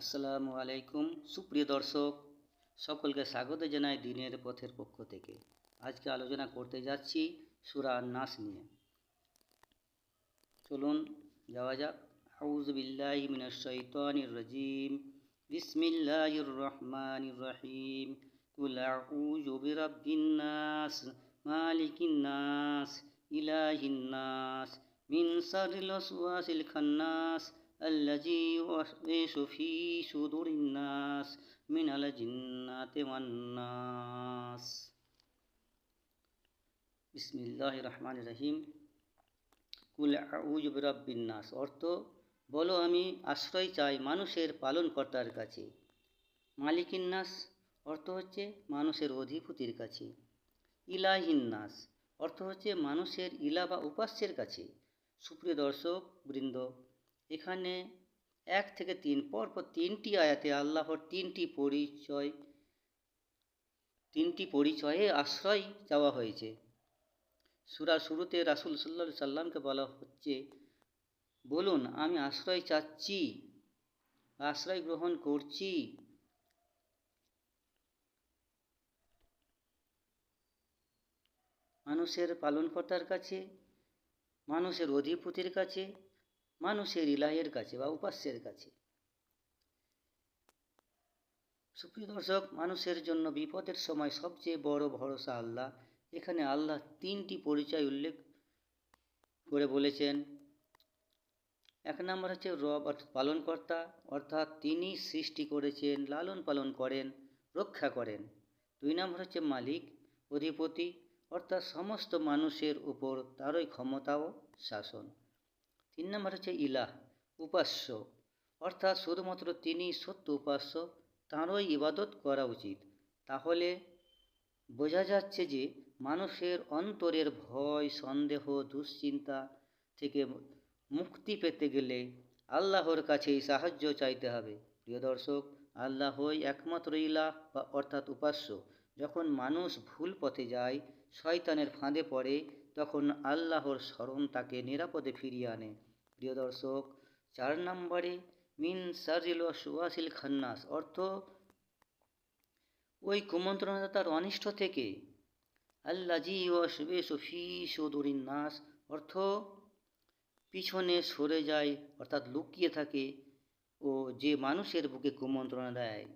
আসসালামু আলাইকুম। সুপ্রিয় দর্শক, সকলকে স্বাগত জানাই দিনের পথের পক্ষ থেকে। আজকে আলোচনা করতে যাচ্ছি সুরা নাস নিয়ে। চলুন, যাওয়া যাক। আউজ বিল্লাহি মিনাশ শাইতানির রাজিম। বিসমিল্লাহির রহমানির রহিম। কুল আউযু বিরাব্বিন নাস, মালিকিন নাস, ইলাহিন নাস, মিন শাররিল ওয়াসওয়াসিল খান্নাস الذي يوسوس في صدور الناس من الجنة والناس بسم الله الرحمن الرحيم কুল আউজ বিরাব্বিন নাস অর্থ বলো আমি আশ্রয় চাই মানুষের পালনকর্তার কাছে মালিকিন নাস অর্থ হচ্ছে মানুষের অধিপতির কাছে ইলাহিন নাস অর্থ হচ্ছে মানুষের ইলা বা উপাস্যের কাছে সুপ্রিয় দর্শক বৃন্দ এখানে এক থেকে তিন পরপর তিনটি আয়াতে আল্লাহর তিনটি পরিচয়, তিনটি পরিচয়ে আশ্রয় চাওয়া হয়েছে। সুরা শুরুতে রাসুল সাল্লা সাল্লামকে বলা হচ্ছে, বলুন, আমি আশ্রয় চাচ্ছি, আশ্রয় গ্রহণ করছি। মানুষের পালনকর্তার কাছে, মানুষের অধিপতির কাছে মানুষের ইলাহের কাছে বা উপাস্যের কাছে। সুপ্রিয় দর্শক, মানুষের জন্য বিপদের সময় সবচেয়ে বড় ভরসা আল্লাহ। এখানে আল্লাহ তিনটি পরিচয় উল্লেখ করে বলেছেন। এক নম্বর হচ্ছে রব পালনকর্তা, অর্থাৎ তিনি সৃষ্টি করেছেন, লালন পালন করেন, রক্ষা করেন। দুই নম্বর হচ্ছে মালিক, অধিপতি, অর্থাৎ সমস্ত মানুষের উপর তারই ক্ষমতা ও শাসন। তিন নম্বর হচ্ছে ইলাহ, উপাস্য। অর্থাৎ শুধুমাত্র তিনি সত্য উপাস্য, তাঁরই ইবাদত করা উচিত। তাহলে বোঝা যাচ্ছে যে মানুষের অন্তরের ভয়, সন্দেহ, দুশ্চিন্তা থেকে মুক্তি পেতে গেলে আল্লাহর কাছেই সাহায্য চাইতে হবে। প্রিয় দর্শক আল্লাহই একমাত্র ইলাহ বা অর্থাৎ উপাস্য। যখন মানুষ ভুল পথে যায়, শয়তানের ফাঁদে পড়ে তখন আল্লাহর স্মরণ তাকে নিরাপদে ফিরিয়ে আনে। প্রিয় দর্শক, চার নম্বরে, মিন সারিল সুয়াসিল খান্নাস, অর্থ ওই কুমন্ত্রণাদাতার অনিষ্ট থেকে। আল্লাজি ও শুভে সুফি সৌদরিন নাস অর্থ পিছনে সরে যায়, অর্থাৎ লুকিয়ে থাকে ও যে মানুষের বুকে কুমন্ত্রণা দেয়।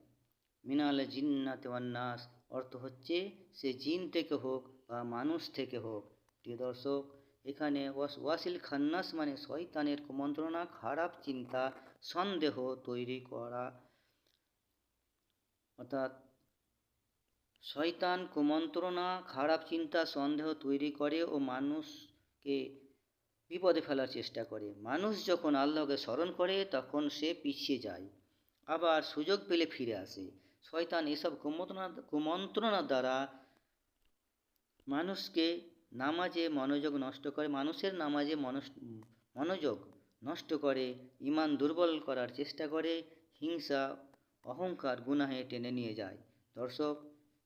মিনাল জিন্নাতে নাস অর্থ হচ্ছে সে জিন থেকে হোক বা মানুষ থেকে হোক। প্রিয় দর্শক, এখানে ওয়াসিল খান্নাস মানে শয়তানের কুমন্ত্রণা, খারাপ চিন্তা, সন্দেহ তৈরি করা। অর্থাৎ শয়তান কুমন্ত্রণা, খারাপ চিন্তা, সন্দেহ তৈরি করে ও মানুষকে বিপদে ফেলার চেষ্টা করে। মানুষ যখন আল্লাহকে স্মরণ করে, তখন সে পিছিয়ে যায়, আবার সুযোগ পেলে ফিরে আসে। শয়তান এসব কুমন্ত্রণা, কুমন্ত্রণার দ্বারা মানুষকে নামাজে মনোযোগ নষ্ট করে, মানুষের নামাজে মনোযোগ নষ্ট করে ইমান দুর্বল করার চেষ্টা করে, হিংসা, অহংকার গুনাহে টেনে নিয়ে যায়। দর্শক,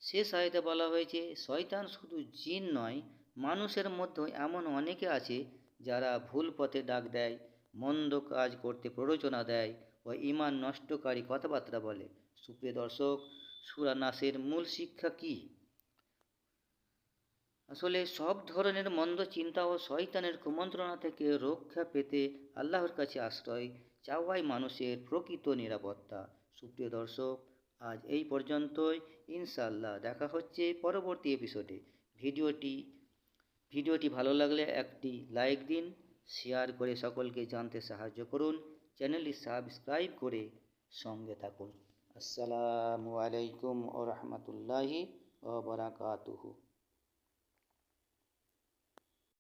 শেষ আয়তে বলা হয়েছে, শয়তান শুধু জিন নয়, মানুষের মধ্যে এমন অনেকে আছে যারা ভুল পথে ডাক দেয়, মন্দ কাজ করতে প্ররোচনা দেয় ও ইমান নষ্টকারী কথাবার্তা বলে। সুপ্রিয় দর্শক, সুরা নাসের মূল শিক্ষা কী? আসলে সব ধরনের মন্দ চিন্তা ও শয়তানের কুমন্ত্রণা থেকে রক্ষা পেতে আল্লাহর কাছে আশ্রয় চাওয়াই মানুষের প্রকৃত নিরাপত্তা। সুপ্রিয় দর্শক, আজ এই পর্যন্তই। ইনশাল্লাহ দেখা হচ্ছে পরবর্তী এপিসোডে ভিডিওটি ভিডিওটি ভালো লাগলে একটি লাইক দিন শেয়ার করে সকলকে জানতে সাহায্য করুন। চ্যানেলটি সাবস্ক্রাইব করে সঙ্গে থাকুন। আসসালামু আলাইকুম ও রহমতুল্লাহি ও বরাকাতুহু